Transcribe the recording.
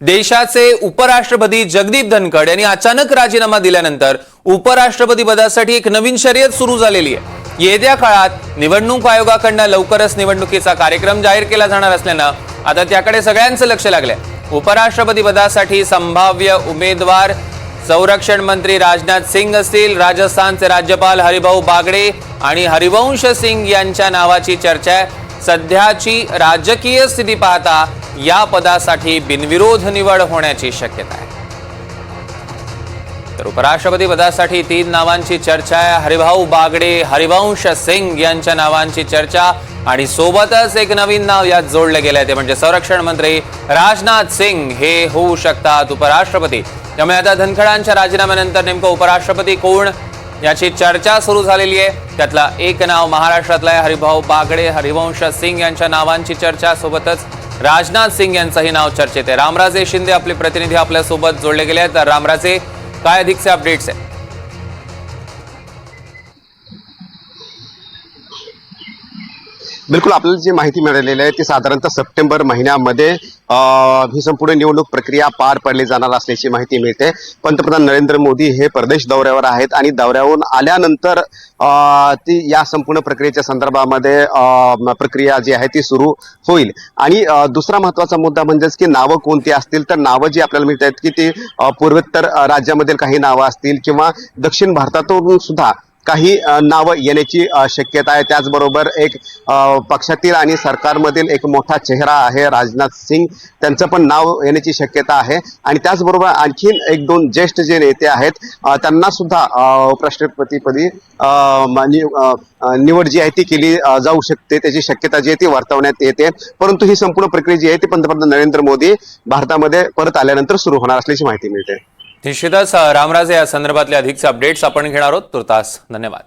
देशाचे उपराष्ट्रपती जगदीप धनखड यांनी अचानक राजीनामा दिल्यानंतर उपराष्ट्रपती पदासाठी एक नवीन शर्यत सुरू झालेली आहे. येत्या काळात निवडणूक आयोगाकडनं लवकरच निवडणुकीचा कार्यक्रम जाहीर केला जाणार असल्यानं आता त्याकडे सगळ्यांचं लक्ष लागलंय. उपराष्ट्रपती पदासाठी संभाव्य उमेदवार संरक्षण मंत्री राजनाथ सिंग असतील राजस्थानचे राज्यपाल हरिभाऊ बागडे आणि हरिवंश सिंग यांच्या नावाची चर्चा आहे. सध्याची राजकीय स्थिती पाहता या पदासाठी बिनविरोध निवड होण्याची शक्यता आहे. तर उपराष्ट्रपती पदासाठी तीन नावांची चर्चा आहे. हरिभाऊ बागडे हरिवंश सिंग यांच्या नावांची चर्चा आणि सोबतच एक नवीन नाव यात जोडलं गेलं आहे. ते म्हणजे संरक्षण मंत्री राजनाथ सिंग. हे होऊ शकतात उपराष्ट्रपती. त्यामुळे आता धनखडांच्या राजीनाम्यानंतर नेमकं उपराष्ट्रपती कोण याची चर्चा सुरू झालेली आहे. त्यातला एक नाव महाराष्ट्रातला आहे हरिभाऊ बागडे. हरिवंश सिंग यांच्या नावांची चर्चा सोबतच राजनाथ सिंग यांचंही नाव चर्चेत आहे. रामराजे शिंदे आपले प्रतिनिधी आपल्यासोबत जोडले गेले आहेत. तर रामराजे काय अधिकचे अपडेट्स आहे बिलकुल आपल्याला जी माहिती मिळालेली आहे ती साधारणतः सप्टेंबर महिन्यामध्ये ही संपूर्ण निवडणूक प्रक्रिया पार पडली जाणार असल्याची माहिती मिळते. पंतप्रधान नरेंद्र मोदी हे परदेश दौऱ्यावर आहेत आणि दौऱ्यावरून आल्यानंतर अं, ती या संपूर्ण प्रक्रियेच्या संदर्भामध्ये प्रक्रिया जी आहे ती सुरू होईल. आणि दुसरा महत्त्वाचा मुद्दा म्हणजेच की नावं कोणती असतील तर नावं जी आपल्याला मिळत आहेत की ती पूर्वोत्तर राज्यामधील काही नावं असतील किंवा दक्षिण भारतातून सुद्धा काही नावं येण्याची शक्यता आहे. त्याचबरोबर एक पक्षातील आणि सरकारमधील एक मोठा चेहरा आहे राजनाथ सिंग. त्यांचं पण नाव येण्याची शक्यता आहे. आणि त्याचबरोबर आणखीन एक दोन ज्येष्ठ जे नेते आहेत त्यांना सुद्धा उपराष्ट्रपतीपदी निवड जी आहे ती केली जाऊ शकते. त्याची शक्यता जी आहे ती वर्तवण्यात येते. परंतु ही संपूर्ण प्रक्रिया जी आहे ती पंतप्रधान नरेंद्र मोदी भारतामध्ये परत आल्यानंतर सुरू होणार असल्याची माहिती मिळते. निश्चितच रामराजे या संदर्भातले अधिकचे अपडेट्स आपण घेणार आहोत. तुर्तास धन्यवाद.